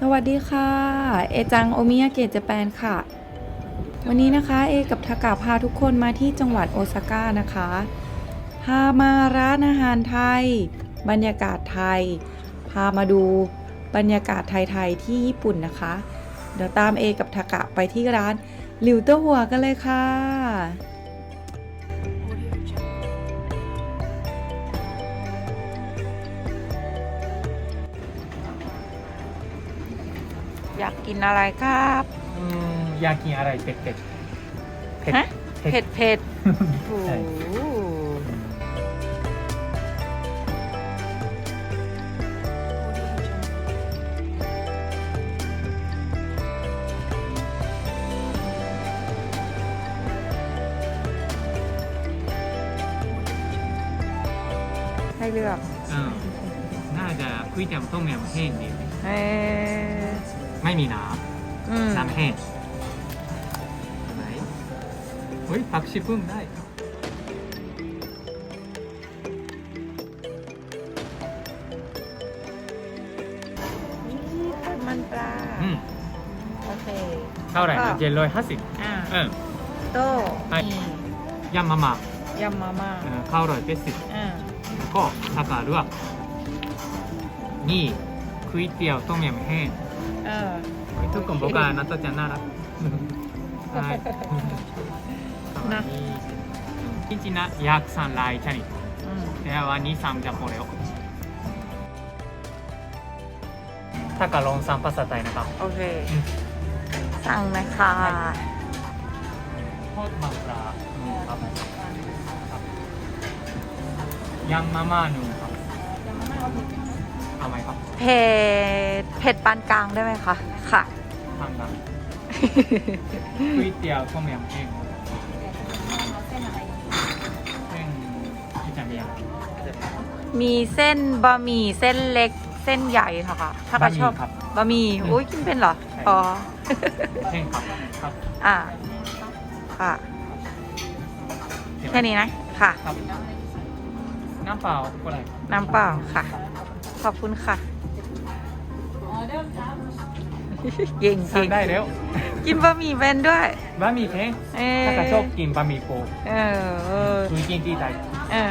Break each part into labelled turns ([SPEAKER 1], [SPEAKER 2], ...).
[SPEAKER 1] สวัสดีค่ะ เอจังโอมิยาเกะเจแปนค่ะ วันนี้นะคะเอกับทากาพาทุกคนมาที่จังหวัดโอซาก้านะคะพามาร้านอาหารไทย บรรยากาศไทย พามาดูบรรยากาศไทยๆที่ญี่ปุ่นนะคะ เดี๋ยวตามเอกับทากะไปที่ร้านหลิวเต้าหัวกันเลยค่ะ อยากกินอะไรครับ
[SPEAKER 2] อืมอยากกินอะไรเผ็ดเผ็ดเผ็ด
[SPEAKER 1] ฮะเผ็ดเผ็ดโอ้
[SPEAKER 2] ใช่
[SPEAKER 1] โหให้เลือก
[SPEAKER 2] อืมน่าจะคุยแต่ต้มยำแห้งดี
[SPEAKER 1] เออ
[SPEAKER 2] ไม่มีน้
[SPEAKER 1] อืมำ
[SPEAKER 2] น้ำแห้งไหนเฮ้ยผักชีพึ่งได้
[SPEAKER 1] นี่ทอดมันปลา
[SPEAKER 2] อืม
[SPEAKER 1] โอเค
[SPEAKER 2] เท่าไหร่
[SPEAKER 1] ก็
[SPEAKER 2] นะเจ็ดร้อยห้าสิบ
[SPEAKER 1] อ่า
[SPEAKER 2] เออ
[SPEAKER 1] โต้
[SPEAKER 2] はい
[SPEAKER 1] นี่
[SPEAKER 2] ยำมาม่ายำ
[SPEAKER 1] มาม่า
[SPEAKER 2] เออข้าวร้อยเจ็ดสิบ
[SPEAKER 1] อ่า
[SPEAKER 2] แล้วก็ถ้าเกิดว่านี่คุยเตี๋ยวต้มยำแห้ง
[SPEAKER 1] เออ
[SPEAKER 2] ทุกกลุ่มโปรการนัดจะน่ารักใช่
[SPEAKER 1] นะ
[SPEAKER 2] จริงๆนะยาก
[SPEAKER 1] สั
[SPEAKER 2] นไลชนิดแต่วันนี้สา
[SPEAKER 1] ม
[SPEAKER 2] จะพอแล้วถ้ากะลองสามภาษาไทยนะครับ
[SPEAKER 1] โอเค สั่งนะคะ
[SPEAKER 2] ทอดมังกรครับยำมาม่าหนูครับทำไมครับ
[SPEAKER 1] เผ็ดเผ็ดปานกลางได้ไหมคะ ค่ะ
[SPEAKER 2] ทางนั้นก๋วยเตี๋ยวต้มยำเองเส้นอิตาเลียน
[SPEAKER 1] มีเส้นบะหมี่เส้นเล็กเส้นใหญ่ค่ะค่ะถ้าใครชอบ
[SPEAKER 2] ครับ
[SPEAKER 1] บะหมี่
[SPEAKER 2] อืม
[SPEAKER 1] อุ้ยกินเป็นเหรอ
[SPEAKER 2] ใช่
[SPEAKER 1] อ๋อ
[SPEAKER 2] เส้นครับครับ
[SPEAKER 1] อ่าค่ะ แค่นี้นะ ค่ะ
[SPEAKER 2] ครับน้ำเปล่าก็ได้
[SPEAKER 1] น้ำเปล่าค่ะ ขอบคุณค่ะ เก่ง
[SPEAKER 2] สั่
[SPEAKER 1] เก่
[SPEAKER 2] ง
[SPEAKER 1] ง
[SPEAKER 2] ได้แล้ว
[SPEAKER 1] กินบะหมี่เป็นด้วย
[SPEAKER 2] บะหมี่เพ้ง
[SPEAKER 1] เออ
[SPEAKER 2] ถ้าใครชอบกินบะหมี่โก
[SPEAKER 1] เออเออ
[SPEAKER 2] คุยกินที่ไทย
[SPEAKER 1] เออ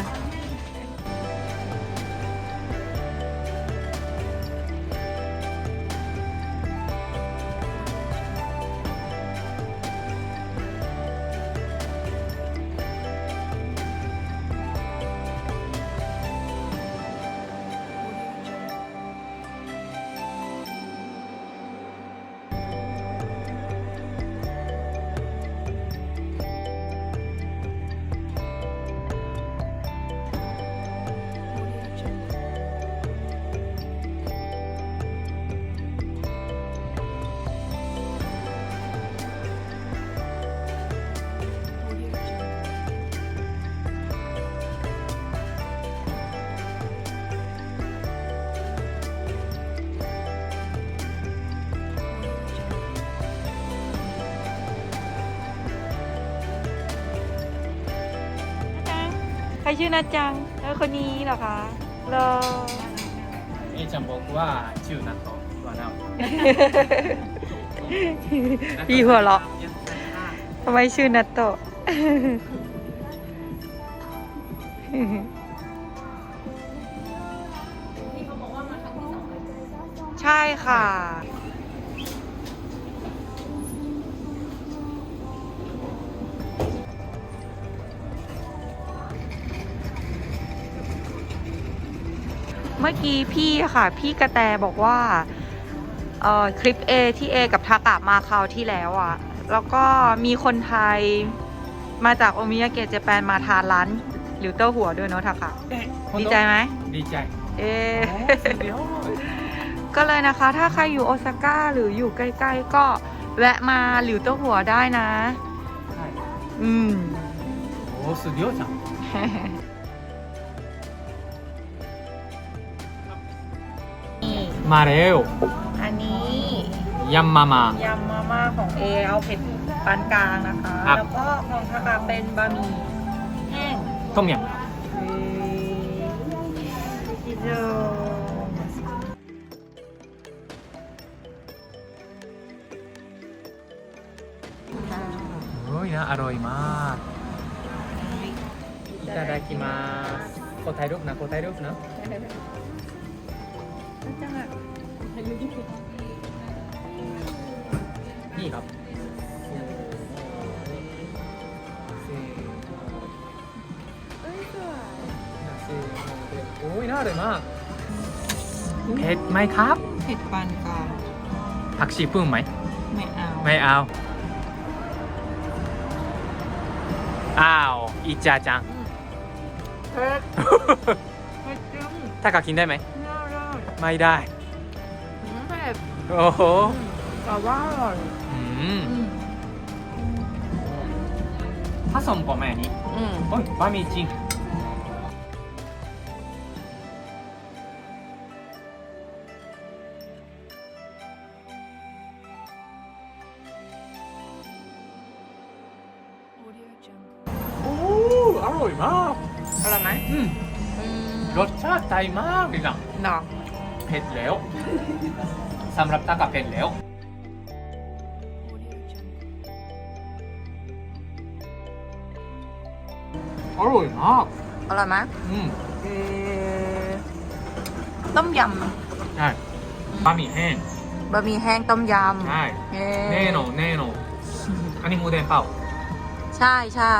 [SPEAKER 1] ครชื่อนัดจังแล้วคนนี้เหรอคะรอ
[SPEAKER 2] เอจับอกว่าชื่อนัทโตว่าแล้
[SPEAKER 1] พี่หัวเราะทำไมชื่อนัตโตะใช่ค่ะ มื่อกี้พี่อะค่ะ พี่กระแตบอกว่าเอ่อคลิป A ที่ A กับทากะมาคราวที่แล้วอะ่ะ แล้วก็มีคนไทยมาจากโอมิยาเกะเจแปนมาทานร้านหลิวเต้าหัวด้วยเนาะทากะดีใจไหม
[SPEAKER 2] ดีใจ
[SPEAKER 1] เอ๊ะ
[SPEAKER 2] โอ้สุดยอด
[SPEAKER 1] ก็เลยนะคะ ถ้าใครอยู่โอซาก้าหรืออยู่ใกล้ ๆ ก็แวะมาหลิวเต้าหัวได้นะ
[SPEAKER 2] はい
[SPEAKER 1] อืม
[SPEAKER 2] โอ้สุดยอดจัง มาแล้ว
[SPEAKER 1] อันนี้
[SPEAKER 2] ยำมาม่ายำ
[SPEAKER 1] มาม่าของเอเอาเผ็ดปานกลางนะคะ แล้วก็ของทากาเป็นบะหมี่แห้ง
[SPEAKER 2] ต้มยำ
[SPEAKER 1] อยอีโด
[SPEAKER 2] ค่อ้ยนะอร่อยมากいただきますกดถ่ายรูป
[SPEAKER 3] นะกด
[SPEAKER 2] ถ่ายรูป
[SPEAKER 3] นะ น่าจะ อ้ยสวย
[SPEAKER 2] โอ้ยน่าอร่อยมากเผ็ดไหมครับ
[SPEAKER 3] เผ็ดปานกลาง
[SPEAKER 2] ผักชีพึ่งไหม
[SPEAKER 3] ไม่เอา
[SPEAKER 2] ไม่เอา อ้าวอีจาจัง
[SPEAKER 3] เผ็ดเผ็ดจัง
[SPEAKER 2] ถ้ากากินได้ไหม
[SPEAKER 3] น่ารัก
[SPEAKER 2] ไม่ได้
[SPEAKER 3] เผ็ด
[SPEAKER 2] โอ้โห
[SPEAKER 3] แต่ว่าอร่อย
[SPEAKER 2] อืม
[SPEAKER 3] อืม
[SPEAKER 2] ผสมกับแม่นี้
[SPEAKER 3] อืม
[SPEAKER 2] โอ้ยบะหมี่จริงโอ้อร่อยมาก
[SPEAKER 3] อร่อยไหม
[SPEAKER 2] อืม
[SPEAKER 3] อืม
[SPEAKER 2] รสชาติไทยมากเลยนะ
[SPEAKER 3] หนอ
[SPEAKER 2] เผ็ดแล้ว สำหรับตากาเผ็ดแล้ว อร่อยมาก
[SPEAKER 3] อร่อยไหม
[SPEAKER 2] อืม
[SPEAKER 3] เออต้มย
[SPEAKER 2] ใช่บะหมี่แห้งำ
[SPEAKER 3] บะหมี่แห้งต้มยำ
[SPEAKER 2] ใช่
[SPEAKER 3] เย้
[SPEAKER 2] แน่นอนแน่นอนอันนี้หมูแดงเปล่า
[SPEAKER 3] ใช่ใช่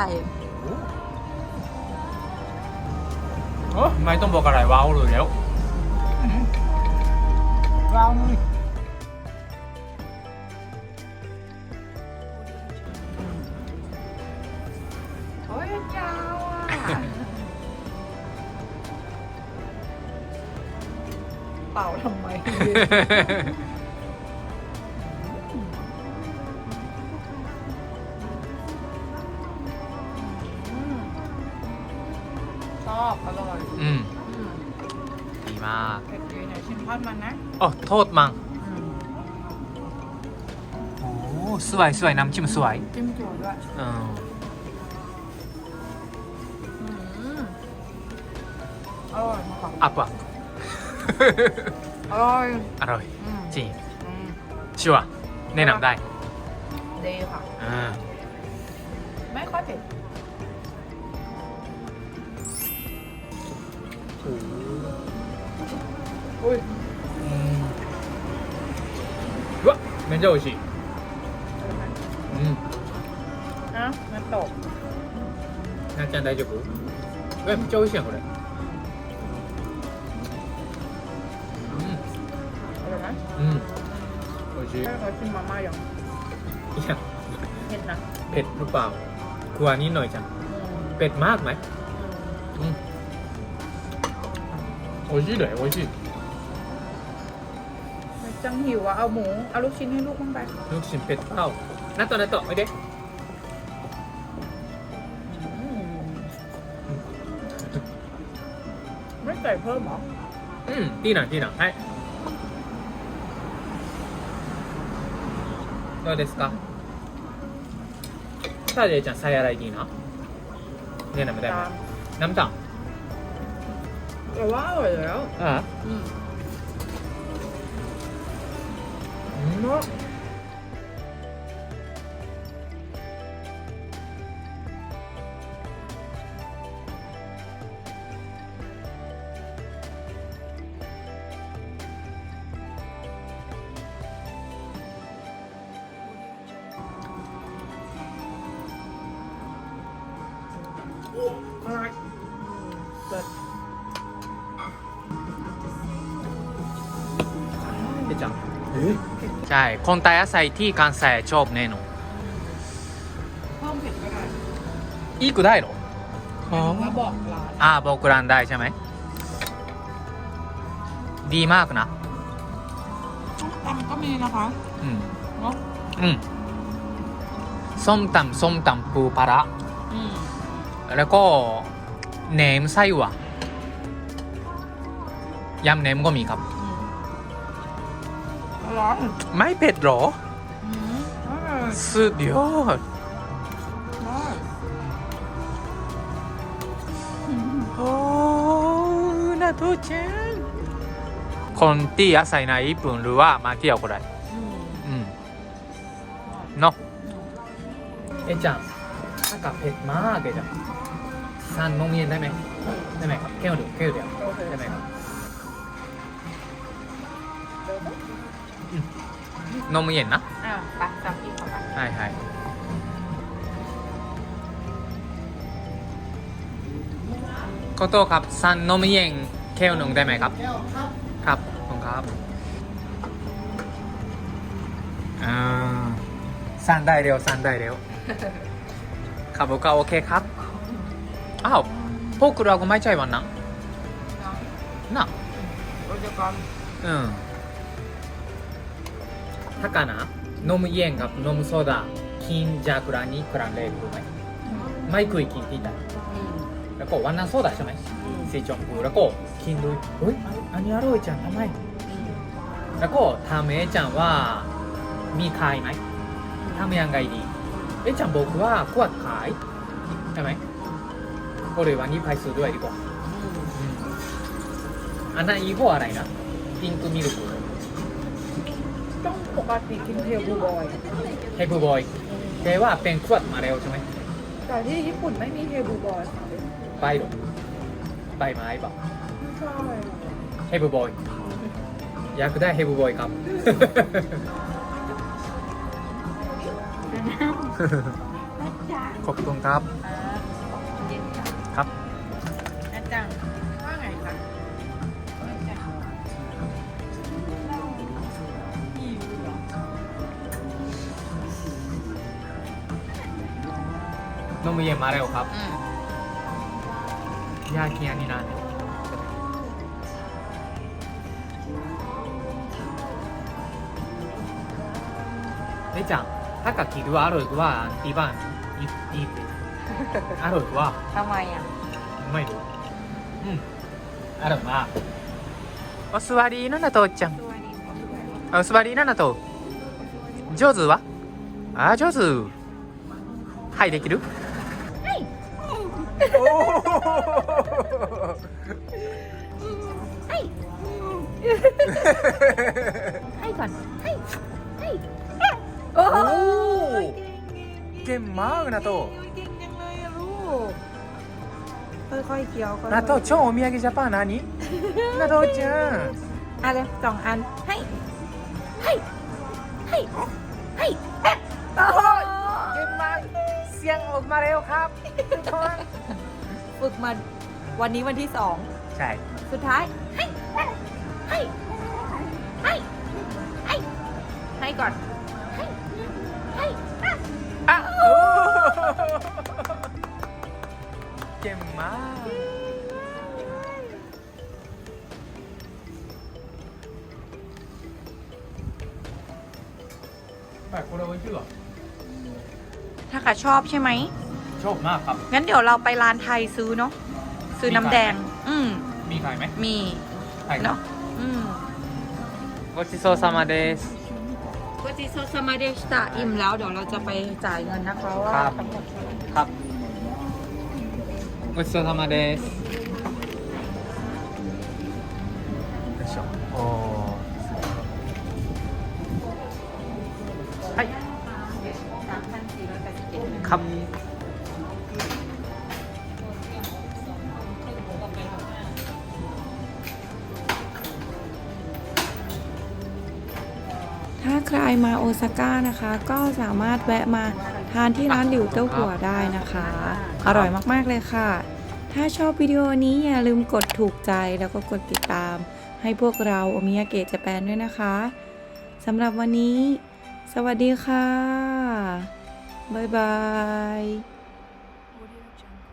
[SPEAKER 2] โอ้ไม่ต้องบอกอะไรว้าวเลยแล้วว้
[SPEAKER 3] ชอบอร่อย
[SPEAKER 2] อืมดีมาก
[SPEAKER 3] เผ็ดดีหน่อยชิมทอดมันนะ
[SPEAKER 2] โอ้โทษมังโอ้สวยสวยน้ำจิ้มสวย
[SPEAKER 3] จิ้มถั่วด้วย
[SPEAKER 2] อืม
[SPEAKER 3] อืมอร่อยค่ะ
[SPEAKER 2] อัพอะ
[SPEAKER 3] อร่อย
[SPEAKER 2] อร่อย
[SPEAKER 3] อืม
[SPEAKER 2] จริง
[SPEAKER 3] อืม
[SPEAKER 2] ชัวร์แนะนำได้
[SPEAKER 3] ดีค่ะ
[SPEAKER 2] อ่า
[SPEAKER 3] ไม่ค่อยเผ็ด อุ้ย
[SPEAKER 2] うんうわめっちゃ美味しいうん
[SPEAKER 3] นะมันตก
[SPEAKER 2] なっちゃん大丈夫えめっちゃ美味しいやんこれ
[SPEAKER 3] อืมโอชิขอชิมมาม่ายัง
[SPEAKER 2] ยัง
[SPEAKER 3] เผ็ดนะ
[SPEAKER 2] เผ็ดหรือเปล่ากลัวนี้หน่อยจังเผ็ดมากไหมอืมโอชิเลยโอชิ
[SPEAKER 3] จังหิวอะเอาหมูเอาลูกชิ้นให้ลูกบ้างไป
[SPEAKER 2] ลูกชิ้นเผ็ดเปล่านั่นต่อนั่นต่อไอเด็ก
[SPEAKER 3] ไม่ใส่เพิ่มหรอ
[SPEAKER 2] อืมที่หน่อยดีหน่อยให้ どうですか？さあ、れいちゃん、さやらいいな。ねえ、なむだ。
[SPEAKER 3] なむたん。わだよ。
[SPEAKER 2] ああ。
[SPEAKER 3] うん。
[SPEAKER 2] うまっ。 ใช่คนไทยอาศัยที่関西ชอบแน่นอน
[SPEAKER 3] เพิ่มเผ็ดก็ได้
[SPEAKER 2] อีกก็ได้เหรอ
[SPEAKER 3] แล้วบอกร้าน
[SPEAKER 2] อ่าบอกร้านได้ใช่ไหม ดีมากนะ
[SPEAKER 3] ส้มตำก็มีนะคะ
[SPEAKER 2] อืม
[SPEAKER 3] เนาะ
[SPEAKER 2] อืมส้มตำส้มตำปูปลาร้า
[SPEAKER 3] อืม
[SPEAKER 2] แล้วก็แหนมไส้หวานยำแหนมก็มีครับ
[SPEAKER 3] อืมอ ร้อน
[SPEAKER 2] ไม่เผ็ดหรอ สุดยอดโอ้น่าทูเชนคนที่อาศัยในญี่ปุ่นหรือว่ามาเที่ยวก็ได้
[SPEAKER 3] อืม
[SPEAKER 2] เนาะเอจังถ้ากับเผ็ดมากเอจ้ะซันมองเย็นได้ไหมได้ไหมครับแค่วเดียแค่เดียวได้ไหมครับ นมเย็นนะ
[SPEAKER 3] อ้าวไปสั่งกินเข้าไป
[SPEAKER 2] ใช่ใช่ขอโทษครับซันนมเย็นแก้วหนึ่งได้ไหมครับ ครับขอบคุณครับอ่าซันได้เร็วซันได้เร็วครับ僕はโอเคครับอ้าวพวกเราก็ไม่ใช่วันนะ
[SPEAKER 3] เนาะ
[SPEAKER 2] น่ะ
[SPEAKER 3] โอ้ยเดี๋ยวก่อน
[SPEAKER 2] อืม 魚นมเย็นกับนมโซดากินจากร้านนี้ครั้งแรกรู้ไหมไม่เคยกินที่ไหนแล้วก็วันนั้นโซดาใช่ไหมสีชมพูแล้วก็กินดูเฮ้ยอันนี้อร่อยจังทำไมแล้วก็ทำเอจังว่ามีขายไหมทำยังไงดีเอจังบอกว่าขวดขายใช่ไหมก็เลยวันนี้ไปซื้อด้วยดีกว่า
[SPEAKER 3] อั
[SPEAKER 2] นายี่ห้อะไรนะพิงค์มิลค์
[SPEAKER 3] ปกติกินเทลบูบอย
[SPEAKER 2] เฮปบอยแต่ว่าเป็นขวดมาแล้วใช่ไหม
[SPEAKER 3] แต่ที่ญี่ปุ่นไม่มีเทลบูบอยค่ะ
[SPEAKER 2] ไปหรอไปไหมเปล่า
[SPEAKER 3] ไม่ใช่
[SPEAKER 2] เฮปบอยอยากได้เฮปบอยครับ ขอบคุณครับ
[SPEAKER 3] น
[SPEAKER 2] มเย็นมาแล้วครับ
[SPEAKER 3] อืม
[SPEAKER 2] อยากกินอันนี้นะเอちゃんถ้ากับคิดว่าอร่อยกว่าที่บ้านอีกอีกอร่อยกว่า
[SPEAKER 3] ทำไมอ่ะ
[SPEAKER 2] ไม่รู้อืมอร่อยมากお座りのなとちゃん
[SPEAKER 3] ตัวนี้เขาสวย
[SPEAKER 2] お座りななと上手はあ上手はいできる
[SPEAKER 3] โอ้ไอ้ไอ้ก่อนไอ้ไอ้
[SPEAKER 2] โอ้โหเก่งมากนะโต
[SPEAKER 3] เก่งจังเลยลูกค่อยๆเกี้ยวค่อยๆ
[SPEAKER 2] นาโตชอบโอมิยากิญี่ปุ่นนะนี่นาโตจัง
[SPEAKER 3] อะไรสองอันให้ให้ให้ให้โอ้
[SPEAKER 2] สียงออกมาแล้วครับทุกคน
[SPEAKER 3] ฝึกมาวันนี้วันที่สอง
[SPEAKER 2] ใช่
[SPEAKER 3] สุดท้าย ให้ ให้ ให้ ให้ ให้ก่อน ให้ ให้
[SPEAKER 2] อ่ะโอ้เก่งมากแต่これ美味しいわ
[SPEAKER 1] ถ้าค่ะชอบใช่ไหม
[SPEAKER 2] ชอบมากครับ
[SPEAKER 1] งั้นเดี๋ยวเราไปร้านไทยซื้อเนาะ ซื้อน้ำแดง
[SPEAKER 2] มีขายไหม
[SPEAKER 1] อืม
[SPEAKER 2] มีขายไหม
[SPEAKER 1] มี
[SPEAKER 2] ใช่ครั
[SPEAKER 1] เนาะ
[SPEAKER 2] บ
[SPEAKER 1] อืม
[SPEAKER 2] ごちそうさまです
[SPEAKER 1] ก็จิโซสมาเดชตาอิ่มแล้ว เดี๋ยวเราจะไปจ่ายเงินนะคะว่า
[SPEAKER 2] ครับ
[SPEAKER 1] ทั้งหมดเท่าไหร่
[SPEAKER 2] ครับごちそうさまです ครับ
[SPEAKER 1] ถ้าใครมาโอซาก้านะคะ ก็สามารถแวะมาทานที่ร้านหลิวเต้าหัวได้นะคะ อร่อยมาก ๆ เลยค่ะ ถ้าชอบวิดีโอนี้อย่าลืมกดถูกใจแล้วก็กดติดตาม ให้พวกเราโอมิยาเกะจะแปนด้วยนะคะสำหรับวันนี้ สวัสดีค่ะ บ๊ายบาย